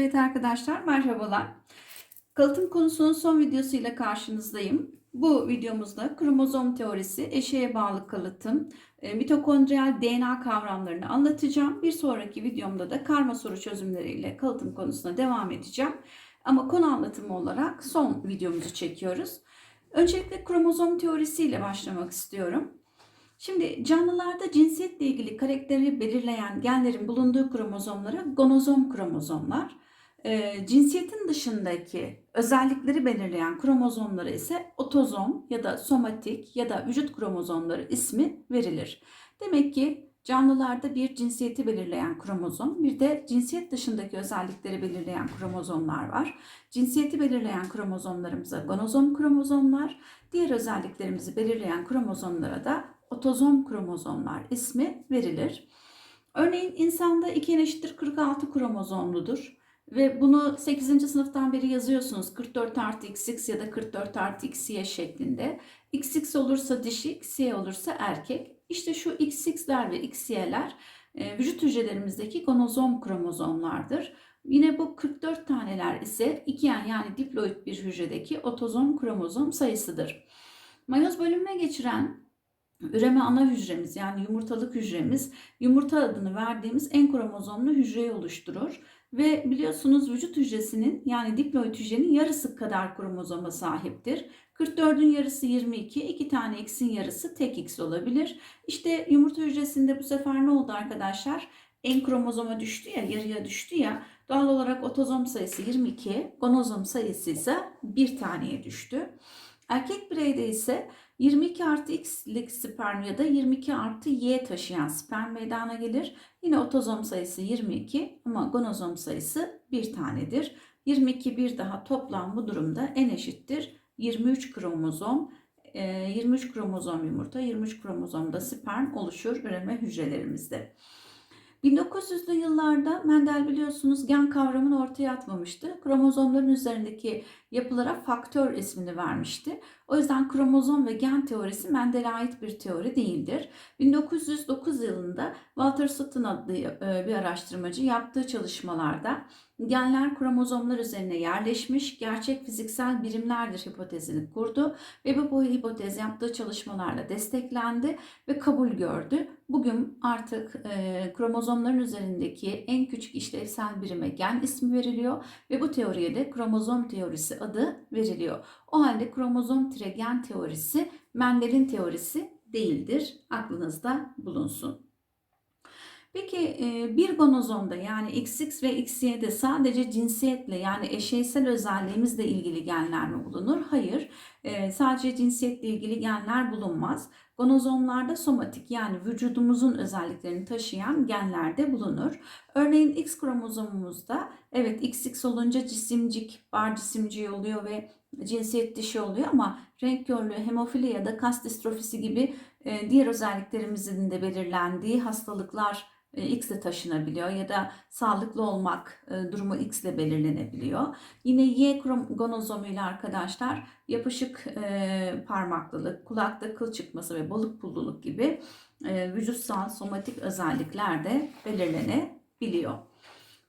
Evet arkadaşlar merhabalar. Kalıtım konusunun son videosuyla karşınızdayım. Bu videomuzda kromozom teorisi, eşeğe bağlı kalıtım, e, mitokondriyal DNA kavramlarını anlatacağım. Bir sonraki videomda da karma soru çözümleriyle kalıtım konusuna devam edeceğim. Ama konu anlatımı olarak son videomuzu çekiyoruz. Öncelikle kromozom teorisiyle başlamak istiyorum. Şimdi canlılarda cinsiyetle ilgili karakteri belirleyen genlerin bulunduğu kromozomlara gonozom kromozomlar, e, cinsiyetin dışındaki özellikleri belirleyen kromozomlara ise otozom ya da somatik ya da vücut kromozomları ismi verilir. Demek ki canlılarda bir cinsiyeti belirleyen kromozom, bir de cinsiyet dışındaki özellikleri belirleyen kromozomlar var. Cinsiyeti belirleyen kromozomlarımıza gonozom kromozomlar, diğer özelliklerimizi belirleyen kromozomlara da otozom kromozomlar ismi verilir. Örneğin insanda 2 eşittir 46 kromozomludur. Ve bunu 8. sınıftan beri yazıyorsunuz. 44 artı XX ya da 44 artı XY şeklinde. XX olursa dişi, XY olursa erkek. İşte şu XX'ler ve XY'ler e, vücut hücrelerimizdeki gonozom kromozomlardır. Yine bu 44 taneler ise ikiyen yani diploid bir hücredeki otozom kromozom sayısıdır. Mayoz bölünme geçiren Üreme ana hücremiz yani yumurtalık hücremiz yumurta adını verdiğimiz en kromozomlu hücreyi oluşturur. Ve biliyorsunuz vücut hücresinin yani diploid hücrenin yarısı kadar kromozoma sahiptir. 44'ün yarısı 22, iki tane x'in yarısı tek x olabilir. İşte yumurta hücresinde bu sefer ne oldu arkadaşlar? En kromozoma düştü ya, yarıya düştü ya. Doğal olarak otozom sayısı 22, gonozom sayısı ise bir taneye düştü. Erkek bireyde ise 22 artı x'lik sperm ya da 22 artı y taşıyan sperm meydana gelir. Yine otozom sayısı 22 ama gonozom sayısı bir tanedir. 22 bir daha toplam bu durumda en eşittir 23 kromozom. 23 ee, kromozom yumurta, 23 kromozomda sperm oluşur üreme hücrelerimizde. 1900'lü yıllarda Mendel biliyorsunuz gen kavramını ortaya atmamıştı. Kromozomların üzerindeki yapılara faktör ismini vermişti. O yüzden kromozom ve gen teorisi Mendel'e ait bir teori değildir. 1909 yılında Walter Sutton adlı e, bir araştırmacı yaptığı çalışmalarda genler kromozomlar üzerine yerleşmiş gerçek fiziksel birimlerdir hipotezini kurdu ve bu hipotez yaptığı çalışmalarla desteklendi ve kabul gördü. Bugün artık e, kromozomların üzerindeki en küçük işlevsel birime gen ismi veriliyor ve bu teoriye de kromozom teorisi adı veriliyor. O halde kromozom gen teorisi Mendel'in teorisi değildir. Aklınızda bulunsun. Peki bir gonozomda yani XX ve XY'de sadece cinsiyetle yani eşeysel özelliğimizle ilgili genler mi bulunur? Hayır. Sadece cinsiyetle ilgili genler bulunmaz. Gonozomlarda somatik yani vücudumuzun özelliklerini taşıyan genler de bulunur. Örneğin X kromozomumuzda evet XX olunca cisimcik, bar cisimciği oluyor ve cinsiyet dişi oluyor ama renk körlüğü, hemofili ya da kas distrofisi gibi diğer özelliklerimizin de belirlendiği hastalıklar e, X ile taşınabiliyor ya da sağlıklı olmak e, durumu X ile belirlenebiliyor. Yine Y gonozomuyla arkadaşlar yapışık e, parmaklılık, kulakta kıl çıkması ve balık pulluluk gibi vücutsal somatik özellikler de belirlenebiliyor.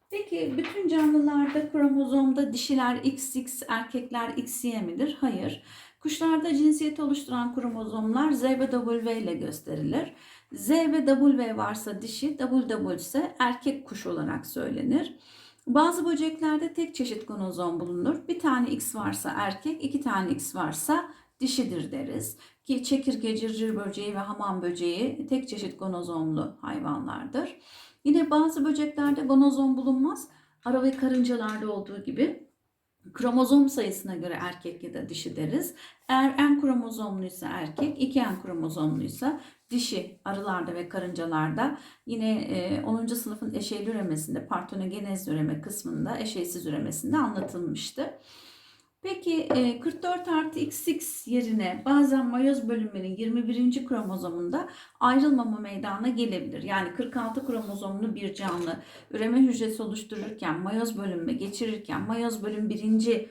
Peki bütün canlılarda kromozomda dişiler XX, erkekler XY midir? Hayır. Kuşlarda cinsiyet oluşturan kromozomlar Z ve W ile gösterilir. Z ve W varsa dişi, WW ise erkek kuş olarak söylenir. Bazı böceklerde tek çeşit kromozom bulunur. Bir tane X varsa erkek, iki tane X varsa dişidir deriz. Ki çekirge, cırcır böceği ve hamam böceği tek çeşit gonozomlu hayvanlardır. Yine bazı böceklerde gonozom bulunmaz. Ara ve karıncalarda olduğu gibi kromozom sayısına göre erkek ya da dişi deriz. Eğer en kromozomluysa erkek, iki en kromozomluysa dişi arılarda ve karıncalarda yine 10. sınıfın eşeyli üremesinde partonogenez üreme kısmında eşeysiz üremesinde anlatılmıştı. Peki 44 artı XX yerine bazen mayoz bölünmenin 21. kromozomunda ayrılmama meydana gelebilir. Yani 46 kromozomlu bir canlı üreme hücresi oluştururken mayoz bölünme geçirirken mayoz bölüm 1.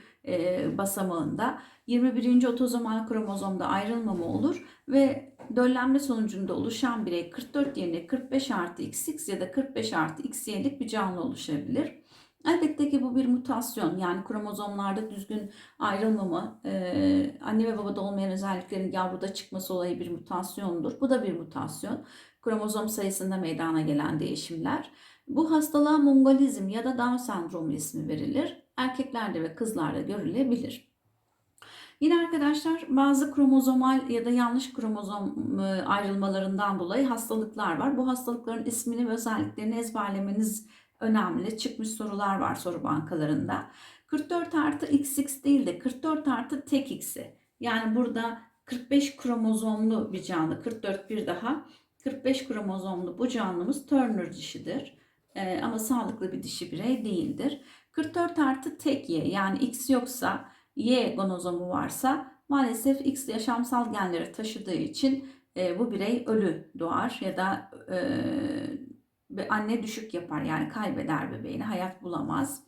basamağında 21. otozomal kromozomda ayrılmama olur ve döllenme sonucunda oluşan birey 44 yerine 45 artı XX ya da 45 artı XY'lik bir canlı oluşabilir. Elbette ki bu bir mutasyon yani kromozomlarda düzgün ayrılmama, e, anne ve babada olmayan özelliklerin yavruda çıkması olayı bir mutasyondur. Bu da bir mutasyon. Kromozom sayısında meydana gelen değişimler. Bu hastalığa mongolizm ya da Down sendromu ismi verilir. Erkeklerde ve kızlarda görülebilir. Yine arkadaşlar bazı kromozomal ya da yanlış kromozom e, ayrılmalarından dolayı hastalıklar var. Bu hastalıkların ismini ve özelliklerini ezberlemeniz önemli. Çıkmış sorular var soru bankalarında. 44 artı XX değil de 44 artı tek X'i. Yani burada 45 kromozomlu bir canlı. 44 bir daha. 45 kromozomlu bu canlımız Turner dişidir. Ee, ama sağlıklı bir dişi birey değildir. 44 artı tek Y yani X yoksa Y gonozomu varsa maalesef X yaşamsal genleri taşıdığı için e, bu birey ölü doğar ya da e, anne düşük yapar yani kaybeder bebeğini hayat bulamaz.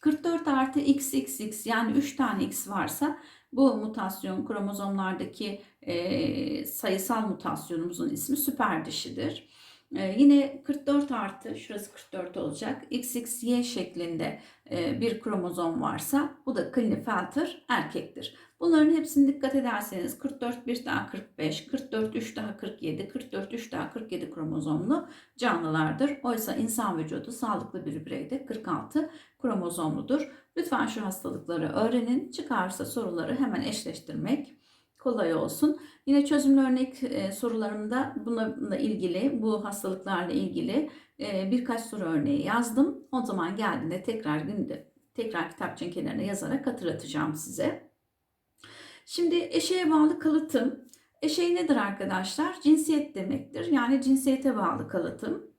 44 artı XXX yani 3 tane X varsa bu mutasyon kromozomlardaki e, sayısal mutasyonumuzun ismi süper dişidir. Ee, yine 44 artı, şurası 44 olacak. XXY şeklinde e, bir kromozom varsa bu da Klinefelter erkektir. Bunların hepsini dikkat ederseniz 44 1 daha 45, 44 3 daha 47, 44 3 daha 47 kromozomlu canlılardır. Oysa insan vücudu sağlıklı bir bireyde 46 kromozomludur. Lütfen şu hastalıkları öğrenin. Çıkarsa soruları hemen eşleştirmek kolay olsun. Yine çözümlü örnek e, sorularımda bununla ilgili, bu hastalıklarla ilgili e, birkaç soru örneği yazdım. O zaman geldiğinde tekrar günde tekrar kitapçığın kenarına yazarak hatırlatacağım size. Şimdi eşeğe bağlı kalıtım. Eşeği nedir arkadaşlar? Cinsiyet demektir. Yani cinsiyete bağlı kalıtım.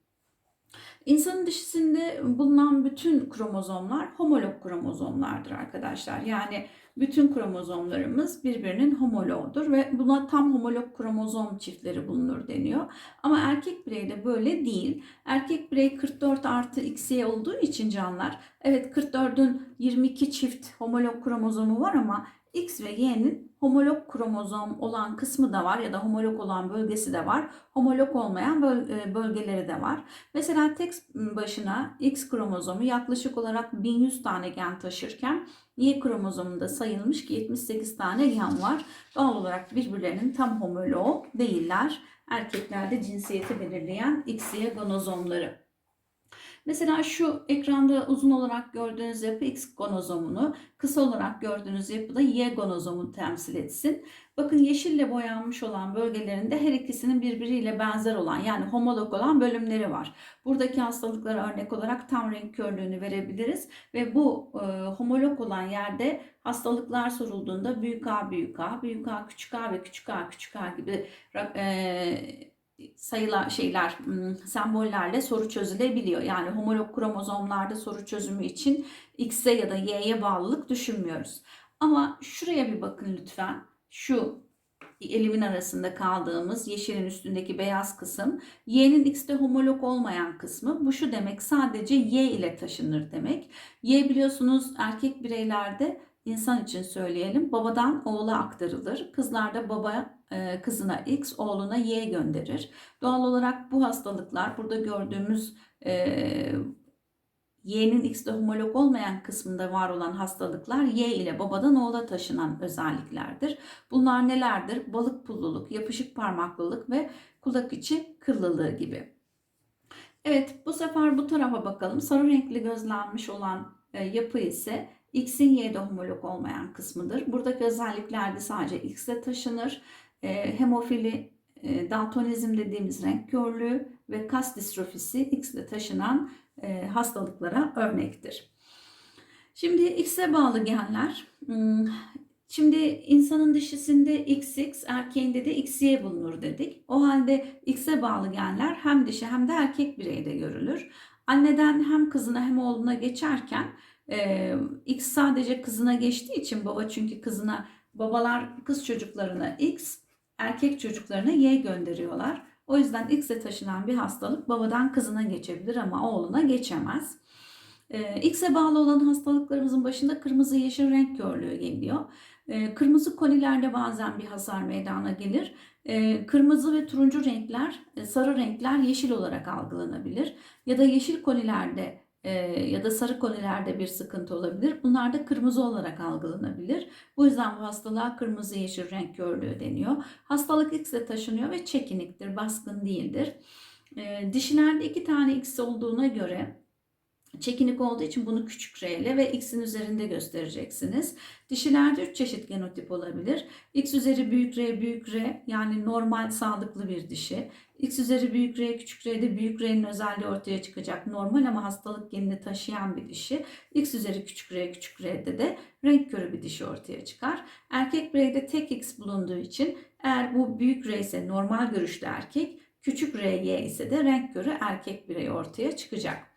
İnsanın dişisinde bulunan bütün kromozomlar homolog kromozomlardır arkadaşlar. Yani bütün kromozomlarımız birbirinin homoloğudur ve buna tam homolog kromozom çiftleri bulunur deniyor. Ama erkek bireyde böyle değil. Erkek birey 44 artı XY olduğu için canlar evet 44'ün 22 çift homolog kromozomu var ama X ve Y'nin homolog kromozom olan kısmı da var ya da homolog olan bölgesi de var. Homolog olmayan e, bölgeleri de var. Mesela tek başına X kromozomu yaklaşık olarak 1100 tane gen taşırken Y kromozomunda sayılmış ki 78 tane gen var. Doğal olarak birbirlerinin tam homoloğu değiller. Erkeklerde cinsiyeti belirleyen XY gonozomları. Mesela şu ekranda uzun olarak gördüğünüz yapı X gonozomunu, kısa olarak gördüğünüz yapı da Y gonozomunu temsil etsin. Bakın yeşille boyanmış olan bölgelerinde her ikisinin birbiriyle benzer olan yani homolog olan bölümleri var. Buradaki hastalıklara örnek olarak tam renk körlüğünü verebiliriz ve bu e, homolog olan yerde hastalıklar sorulduğunda büyük A büyük A, büyük A küçük A ve küçük A küçük A gibi e, sayılar şeyler hmm, sembollerle soru çözülebiliyor. Yani homolog kromozomlarda soru çözümü için X'e ya da Y'ye bağlılık düşünmüyoruz. Ama şuraya bir bakın lütfen. Şu elimin arasında kaldığımız yeşilin üstündeki beyaz kısım Y'nin X'te homolog olmayan kısmı. Bu şu demek sadece Y ile taşınır demek. Y biliyorsunuz erkek bireylerde insan için söyleyelim babadan oğula aktarılır. Kızlarda baba e, kızına X, oğluna Y gönderir. Doğal olarak bu hastalıklar burada gördüğümüz e, Y'nin X'de homolog olmayan kısmında var olan hastalıklar Y ile babadan oğula taşınan özelliklerdir. Bunlar nelerdir? Balık pulluluk, yapışık parmaklılık ve kulak içi kırlılığı gibi. Evet bu sefer bu tarafa bakalım. Sarı renkli gözlenmiş olan e, yapı ise X'in Y'de homolog olmayan kısmıdır. Buradaki özellikler de sadece X'de taşınır. E, hemofili, e, daltonizm dediğimiz renk körlüğü ve kas distrofisi X'de taşınan e, hastalıklara örnektir. Şimdi X'e bağlı genler. Hmm, şimdi insanın dişisinde XX, erkeğinde de XY bulunur dedik. O halde X'e bağlı genler hem dişi hem de erkek bireyde görülür. Anneden hem kızına hem oğluna geçerken X sadece kızına geçtiği için baba çünkü kızına babalar kız çocuklarına X, erkek çocuklarına Y gönderiyorlar. O yüzden X'e taşınan bir hastalık babadan kızına geçebilir ama oğluna geçemez. X'e bağlı olan hastalıklarımızın başında kırmızı yeşil renk körlüğü geliyor. Kırmızı kolilerde bazen bir hasar meydana gelir. Kırmızı ve turuncu renkler, e, sarı renkler yeşil olarak algılanabilir. Ya da yeşil kolilerde ya da sarı konilerde bir sıkıntı olabilir. Bunlar da kırmızı olarak algılanabilir. Bu yüzden bu hastalığa kırmızı yeşil renk körlüğü deniyor. Hastalık X'e taşınıyor ve çekiniktir, baskın değildir. E, dişilerde iki tane X olduğuna göre Çekinik olduğu için bunu küçük R ile ve X'in üzerinde göstereceksiniz. Dişilerde 3 çeşit genotip olabilir. X üzeri büyük R, büyük R yani normal sağlıklı bir dişi. X üzeri büyük R, küçük R'de büyük R'nin özelliği ortaya çıkacak. Normal ama hastalık genini taşıyan bir dişi. X üzeri küçük R, küçük R'de de renk körü bir dişi ortaya çıkar. Erkek bireyde tek X bulunduğu için eğer bu büyük R ise normal görüşlü erkek, küçük RY ise de renk körü erkek birey ortaya çıkacak.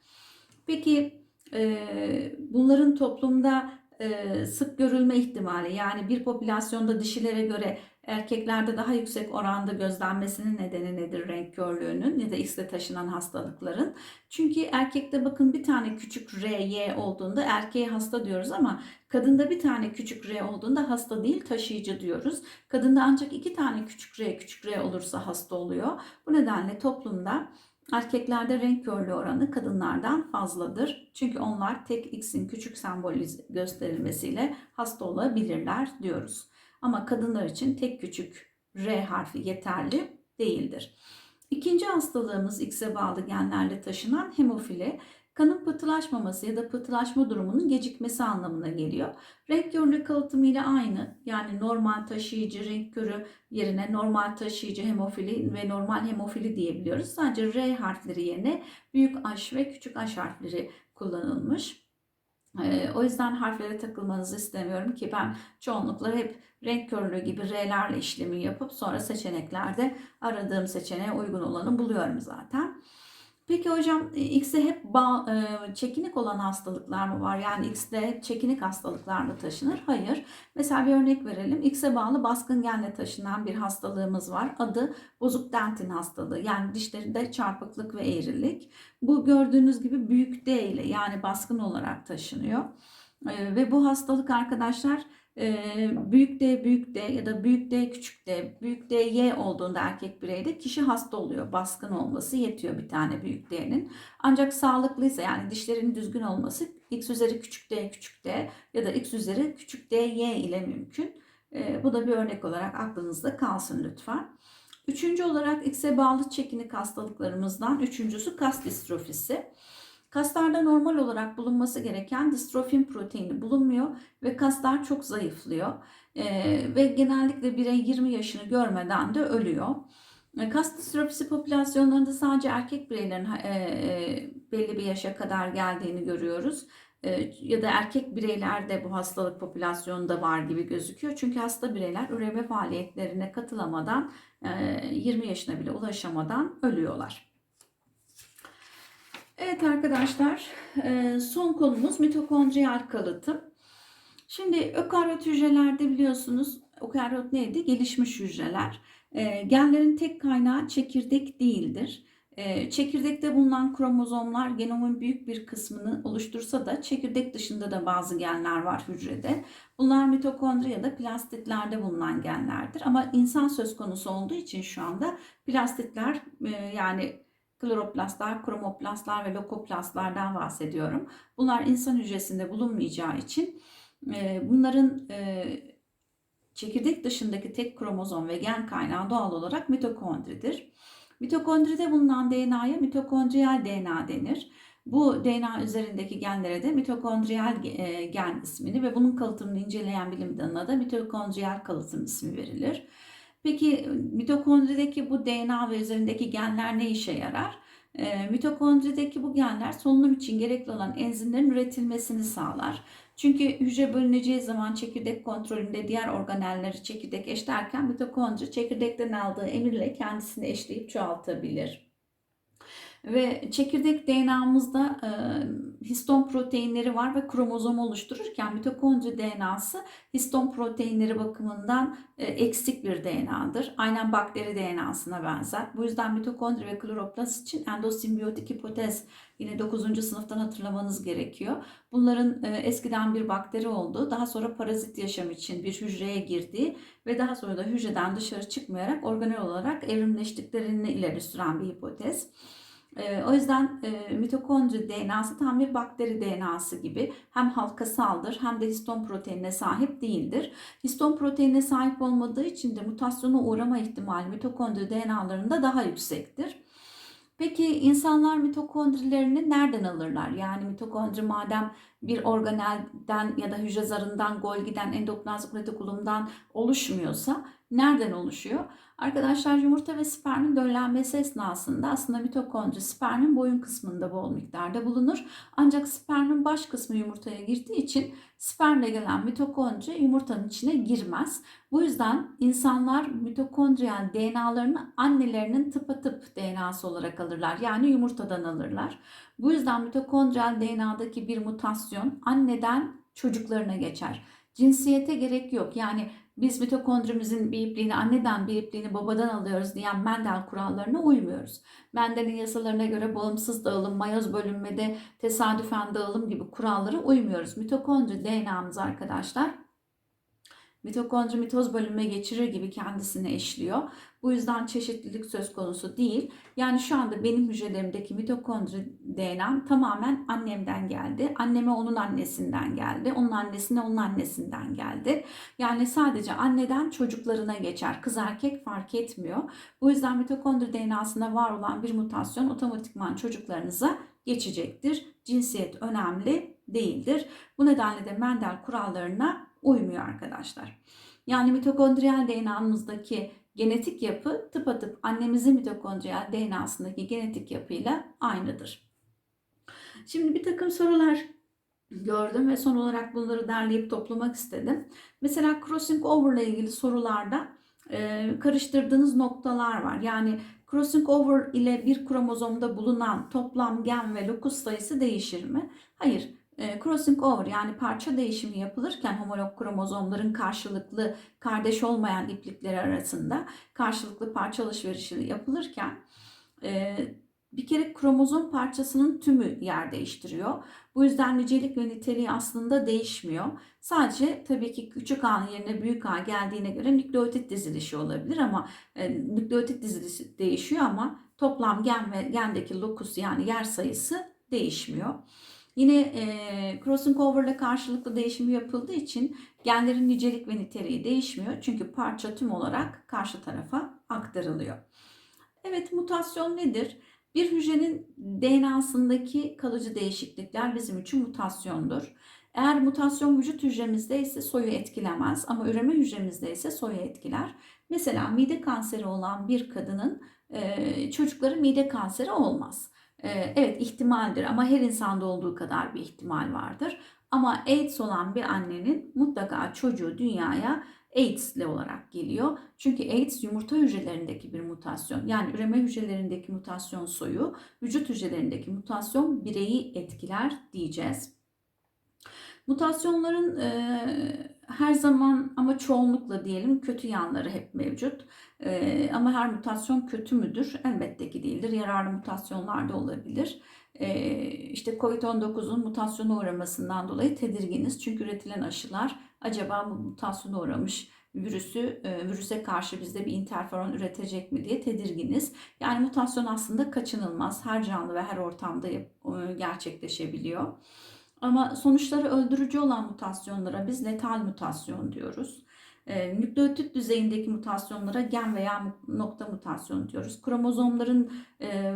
Peki e, bunların toplumda e, sık görülme ihtimali yani bir popülasyonda dişilere göre erkeklerde daha yüksek oranda gözlenmesinin nedeni nedir renk körlüğünün ya da X'le taşınan hastalıkların? Çünkü erkekte bakın bir tane küçük R, Y olduğunda erkeğe hasta diyoruz ama kadında bir tane küçük R olduğunda hasta değil taşıyıcı diyoruz. Kadında ancak iki tane küçük R, küçük R olursa hasta oluyor. Bu nedenle toplumda Erkeklerde renk körlüğü oranı kadınlardan fazladır. Çünkü onlar tek X'in küçük sembolü gösterilmesiyle hasta olabilirler diyoruz. Ama kadınlar için tek küçük R harfi yeterli değildir. İkinci hastalığımız X'e bağlı genlerle taşınan hemofili. Kanın pıhtılaşmaması ya da pıhtılaşma durumunun gecikmesi anlamına geliyor. Renk körlüğü kalıtımı ile aynı. Yani normal taşıyıcı renk körü yerine normal taşıyıcı hemofili ve normal hemofili diyebiliyoruz. Sadece R harfleri yerine büyük H ve küçük H harfleri kullanılmış. Ee, o yüzden harflere takılmanızı istemiyorum ki ben çoğunlukla hep renk körlüğü gibi R'lerle işlemi yapıp sonra seçeneklerde aradığım seçeneğe uygun olanı buluyorum zaten. Peki hocam e, X'e hep bağ, e, çekinik olan hastalıklar mı var? Yani X'de hep çekinik hastalıklar mı taşınır? Hayır. Mesela bir örnek verelim. X'e bağlı baskın genle taşınan bir hastalığımız var. Adı bozuk dentin hastalığı. Yani dişlerinde çarpıklık ve eğrilik. Bu gördüğünüz gibi büyük D ile yani baskın olarak taşınıyor. E, ve bu hastalık arkadaşlar büyük D büyük D ya da büyük D küçük D büyük D Y olduğunda erkek bireyde kişi hasta oluyor. Baskın olması yetiyor bir tane büyük D'nin. Ancak sağlıklıysa yani dişlerinin düzgün olması x üzeri küçük D küçük D ya da x üzeri küçük D Y ile mümkün. Bu da bir örnek olarak aklınızda kalsın lütfen. Üçüncü olarak X'e bağlı çekinik hastalıklarımızdan üçüncüsü kas distrofisi. Kaslarda normal olarak bulunması gereken distrofin proteini bulunmuyor ve kaslar çok zayıflıyor. Ee, ve genellikle birey 20 yaşını görmeden de ölüyor. E, kas distrofisi popülasyonlarında sadece erkek bireylerin e, belli bir yaşa kadar geldiğini görüyoruz. E, ya da erkek bireylerde bu hastalık popülasyonunda var gibi gözüküyor. Çünkü hasta bireyler üreme faaliyetlerine katılamadan e, 20 yaşına bile ulaşamadan ölüyorlar. Evet arkadaşlar e, son konumuz mitokondriyal kalıtım. Şimdi ökaryot hücrelerde biliyorsunuz ökaryot neydi? Gelişmiş hücreler. E, genlerin tek kaynağı çekirdek değildir. E, çekirdekte bulunan kromozomlar genomun büyük bir kısmını oluştursa da çekirdek dışında da bazı genler var hücrede. Bunlar mitokondri ya da plastitlerde bulunan genlerdir. Ama insan söz konusu olduğu için şu anda plastitler yani kloroplastlar, kromoplastlar ve lokoplastlardan bahsediyorum. Bunlar insan hücresinde bulunmayacağı için e, bunların e, çekirdek dışındaki tek kromozom ve gen kaynağı doğal olarak mitokondridir. Mitokondride bulunan DNA'ya mitokondriyal DNA denir. Bu DNA üzerindeki genlere de mitokondriyal e, gen ismini ve bunun kalıtımını inceleyen bilim dalına da mitokondriyal kalıtım ismi verilir. Peki mitokondrideki bu DNA ve üzerindeki genler ne işe yarar? E, mitokondrideki bu genler solunum için gerekli olan enzimlerin üretilmesini sağlar. Çünkü hücre bölüneceği zaman çekirdek kontrolünde diğer organelleri çekirdek eşlerken mitokondri çekirdekten aldığı emirle kendisini eşleyip çoğaltabilir. Ve çekirdek DNA'mızda e, histon proteinleri var ve kromozom oluştururken mitokondri DNA'sı histon proteinleri bakımından e, eksik bir DNA'dır. Aynen bakteri DNA'sına benzer. Bu yüzden mitokondri ve kloroplast için endosimbiyotik hipotez yine 9. sınıftan hatırlamanız gerekiyor. Bunların e, eskiden bir bakteri olduğu, daha sonra parazit yaşam için bir hücreye girdiği ve daha sonra da hücreden dışarı çıkmayarak organel olarak evrimleştiklerini ileri süren bir hipotez. E, o yüzden e, mitokondri DNA'sı tam bir bakteri DNA'sı gibi hem halkasaldır hem de histon proteinine sahip değildir. Histon proteinine sahip olmadığı için de mutasyona uğrama ihtimali mitokondri DNA'larında daha yüksektir. Peki insanlar mitokondrilerini nereden alırlar? Yani mitokondri madem bir organelden ya da hücre zarından, Golgi'den, endoplazmik retikulumdan oluşmuyorsa nereden oluşuyor? Arkadaşlar yumurta ve spermin döllenmesi esnasında aslında mitokondri spermin boyun kısmında bol miktarda bulunur. Ancak spermin baş kısmı yumurtaya girdiği için spermle gelen mitokondri yumurtanın içine girmez. Bu yüzden insanlar mitokondriyal DNA'larını annelerinin tıpatıp DNA'sı olarak alırlar. Yani yumurtadan alırlar. Bu yüzden mitokondriyal DNA'daki bir mutasyon anneden çocuklarına geçer. Cinsiyete gerek yok. Yani biz mitokondrimizin bir ipliğini anneden bir ipliğini babadan alıyoruz diyen Mendel kurallarına uymuyoruz. Mendel'in yasalarına göre bağımsız dağılım, mayoz bölünmede tesadüfen dağılım gibi kurallara uymuyoruz. Mitokondri DNA'mız arkadaşlar mitokondri mitoz bölünme geçirir gibi kendisini eşliyor. Bu yüzden çeşitlilik söz konusu değil. Yani şu anda benim hücrelerimdeki mitokondri DNA tamamen annemden geldi. Anneme onun annesinden geldi. Onun annesine onun annesinden geldi. Yani sadece anneden çocuklarına geçer. Kız erkek fark etmiyor. Bu yüzden mitokondri DNA'sında var olan bir mutasyon otomatikman çocuklarınıza geçecektir. Cinsiyet önemli değildir. Bu nedenle de Mendel kurallarına uymuyor arkadaşlar. Yani mitokondriyal DNA'mızdaki genetik yapı tıpatıp annemizin mitokondriyal DNA'sındaki genetik yapıyla aynıdır. Şimdi bir takım sorular gördüm ve son olarak bunları derleyip toplamak istedim. Mesela crossing over ile ilgili sorularda e, karıştırdığınız noktalar var. Yani crossing over ile bir kromozomda bulunan toplam gen ve lokus sayısı değişir mi? Hayır. E, crossing over yani parça değişimi yapılırken homolog kromozomların karşılıklı kardeş olmayan iplikleri arasında karşılıklı parça alışverişi yapılırken e, bir kere kromozom parçasının tümü yer değiştiriyor. Bu yüzden nicelik ve niteliği aslında değişmiyor. Sadece tabii ki küçük A'nın yerine büyük A geldiğine göre nükleotit dizilişi olabilir ama e, nükleotit dizilişi değişiyor ama toplam gen ve gendeki lokus yani yer sayısı değişmiyor. Yine e, crossing ile karşılıklı değişimi yapıldığı için genlerin nicelik ve niteliği değişmiyor. Çünkü parça tüm olarak karşı tarafa aktarılıyor. Evet mutasyon nedir? Bir hücrenin DNA'sındaki kalıcı değişiklikler bizim için mutasyondur. Eğer mutasyon vücut hücremizde ise soyu etkilemez ama üreme hücremizde ise soyu etkiler. Mesela mide kanseri olan bir kadının e, çocukları mide kanseri olmaz. Ee, evet ihtimaldir ama her insanda olduğu kadar bir ihtimal vardır. Ama AIDS olan bir annenin mutlaka çocuğu dünyaya AIDS ile olarak geliyor. Çünkü AIDS yumurta hücrelerindeki bir mutasyon. Yani üreme hücrelerindeki mutasyon soyu, vücut hücrelerindeki mutasyon bireyi etkiler diyeceğiz. Mutasyonların e, her zaman ama çoğunlukla diyelim kötü yanları hep mevcut. Ee, ama her mutasyon kötü müdür? Elbette ki değildir. Yararlı mutasyonlar da olabilir. Ee, işte COVID-19'un mutasyona uğramasından dolayı tedirginiz. Çünkü üretilen aşılar acaba bu mutasyona uğramış virüsü e, virüse karşı bizde bir interferon üretecek mi diye tedirginiz. Yani mutasyon aslında kaçınılmaz. Her canlı ve her ortamda e, gerçekleşebiliyor. Ama sonuçları öldürücü olan mutasyonlara biz letal mutasyon diyoruz. E, nükleotit düzeyindeki mutasyonlara gen veya nokta mutasyon diyoruz. Kromozomların e,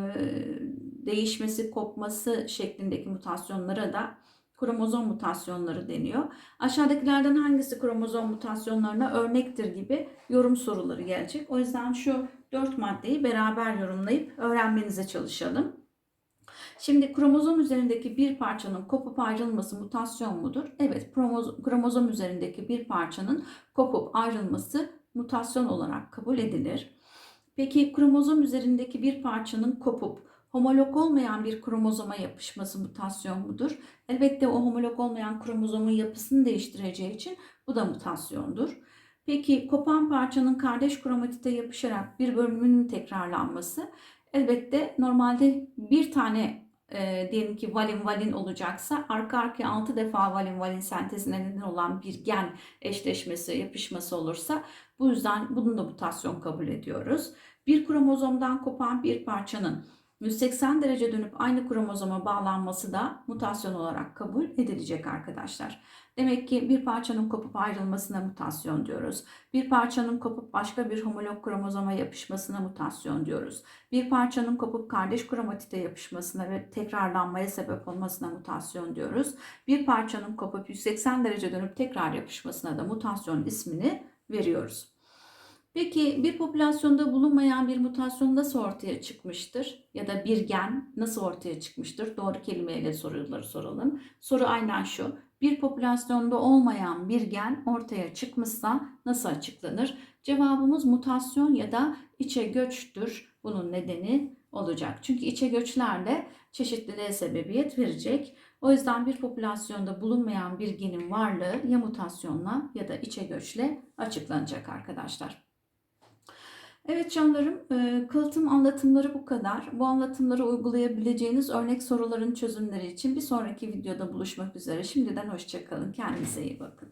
değişmesi, kopması şeklindeki mutasyonlara da kromozom mutasyonları deniyor. Aşağıdakilerden hangisi kromozom mutasyonlarına örnektir gibi yorum soruları gelecek. O yüzden şu dört maddeyi beraber yorumlayıp öğrenmenize çalışalım. Şimdi kromozom üzerindeki bir parçanın kopup ayrılması mutasyon mudur? Evet, kromozom üzerindeki bir parçanın kopup ayrılması mutasyon olarak kabul edilir. Peki kromozom üzerindeki bir parçanın kopup homolog olmayan bir kromozoma yapışması mutasyon mudur? Elbette o homolog olmayan kromozomun yapısını değiştireceği için bu da mutasyondur. Peki kopan parçanın kardeş kromatite yapışarak bir bölümünün tekrarlanması elbette normalde bir tane e, diyelim ki valin valin olacaksa arka arkaya 6 defa valin valin sentezine neden olan bir gen eşleşmesi, yapışması olursa bu yüzden bunun da mutasyon kabul ediyoruz. Bir kromozomdan kopan bir parçanın 180 derece dönüp aynı kromozoma bağlanması da mutasyon olarak kabul edilecek arkadaşlar. Demek ki bir parçanın kopup ayrılmasına mutasyon diyoruz. Bir parçanın kopup başka bir homolog kromozoma yapışmasına mutasyon diyoruz. Bir parçanın kopup kardeş kromatite yapışmasına ve tekrarlanmaya sebep olmasına mutasyon diyoruz. Bir parçanın kopup 180 derece dönüp tekrar yapışmasına da mutasyon ismini veriyoruz. Peki bir popülasyonda bulunmayan bir mutasyon nasıl ortaya çıkmıştır? Ya da bir gen nasıl ortaya çıkmıştır? Doğru kelimeyle soruları soralım. Soru aynen şu. Bir popülasyonda olmayan bir gen ortaya çıkmışsa nasıl açıklanır? Cevabımız mutasyon ya da içe göçtür. Bunun nedeni olacak. Çünkü içe göçlerle çeşitliliğe sebebiyet verecek. O yüzden bir popülasyonda bulunmayan bir genin varlığı ya mutasyonla ya da içe göçle açıklanacak arkadaşlar. Evet canlarım, e, kalıtım anlatımları bu kadar. Bu anlatımları uygulayabileceğiniz örnek soruların çözümleri için bir sonraki videoda buluşmak üzere. Şimdiden hoşçakalın. Kendinize iyi bakın.